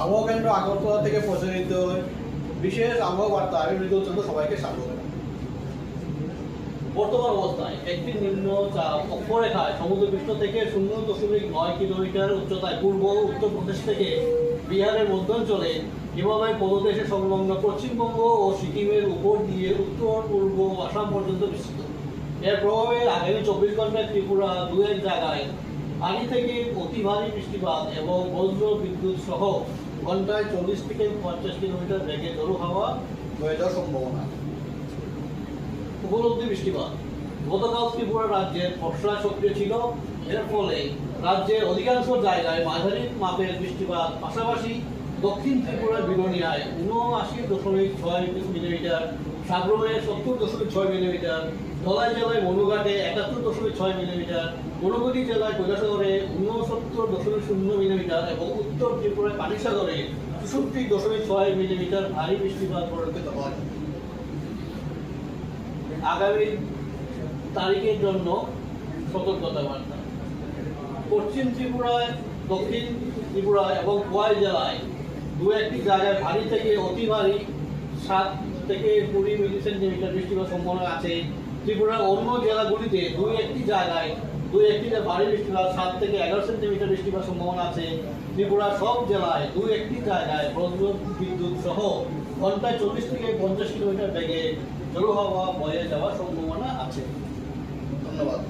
আবহাওয়া কেন্দ্র আগরতলা থেকে প্রচারিত বিশেষ আবহাওয়া আমি মৃদুল চন্দ্র সবাইকে স্বাগত বর্তমান অবস্থায় একটি নিম্ন অক্ষরেখায় সমুদ্রপৃষ্ঠ থেকে শূন্য দশমিক নয় কিলোমিটার উচ্চতায় পূর্ব উত্তরপ্রদেশ থেকে বিহারের মধ্যাঞ্চলে হিমালয় পদদেশে সংলগ্ন পশ্চিমবঙ্গ ও সিকিমের উপর দিয়ে উত্তর, পূর্ব আসাম পর্যন্ত বিস্তৃত। এর প্রভাবে আগামী চব্বিশ ঘন্টায় ত্রিপুরা দু এক জায়গায় আগে থেকে অতি ভারী বৃষ্টিপাত এবং বজ্র বিদ্যুৎ সহ ঘন্টায় চল্লিশ থেকে পঞ্চাশ কিলোমিটার বেগে জোরো হাওয়া বয়ে যাওয়ার সম্ভাবনা। উপলব্ধি বৃষ্টিপাত। গতকাল ত্রিপুরা রাজ্যের বর্ষা সক্রিয় ছিল। এর ফলে রাজ্যের অধিকাংশ জায়গায় মাঝারি মাপের বৃষ্টিপাত। পাশাপাশি দক্ষিণ ত্রিপুরার বিরোনিয়ায় উনআশি দশমিক ছয় মিলিমিটার সাগরমে সত্তর দশমিক ছয় মিলিমিটার, ধলাই জেলায় মনুঘাটে একাত্তর দশমিক ছয় মিলিমিটার ঊনকোটি জেলায় কৈলাসহরে ঊনসত্তর দশমিক শূন্য মিলিমিটার এবং উত্তর ত্রিপুরায় পানিসাগরে চৌষট্টি দশমিক ছয় মিলিমিটার ভারী বৃষ্টিপাত পরিলক্ষিত হয়। আগামী তারিখের জন্য সতর্কতা বার্তা পশ্চিম ত্রিপুরায়, দক্ষিণ ত্রিপুরা এবং কোয়াই জেলায় দু একটি জায়গায় ভারী থেকে অতি ভারী সাত থেকে কুড়ি মিলি সেন্টিমিটার বৃষ্টিপাত সম্ভাবনা আছে। ত্রিপুরার অন্য জেলাগুলিতে দুই একটি জায়গায় দুই একটিতে ভারী বৃষ্টিপাত, সাত থেকে এগারো সেন্টিমিটার বৃষ্টিপাত সম্ভাবনা আছে। ত্রিপুরার সব জেলায় দুই একটি জায়গায় বজ্র বিদ্যুৎ সহ ঘন্টায় চল্লিশ থেকে পঞ্চাশ কিলোমিটার বেগে জড়ো হাওয়া বয়ে যাওয়ার সম্ভাবনা আছে। ধন্যবাদ।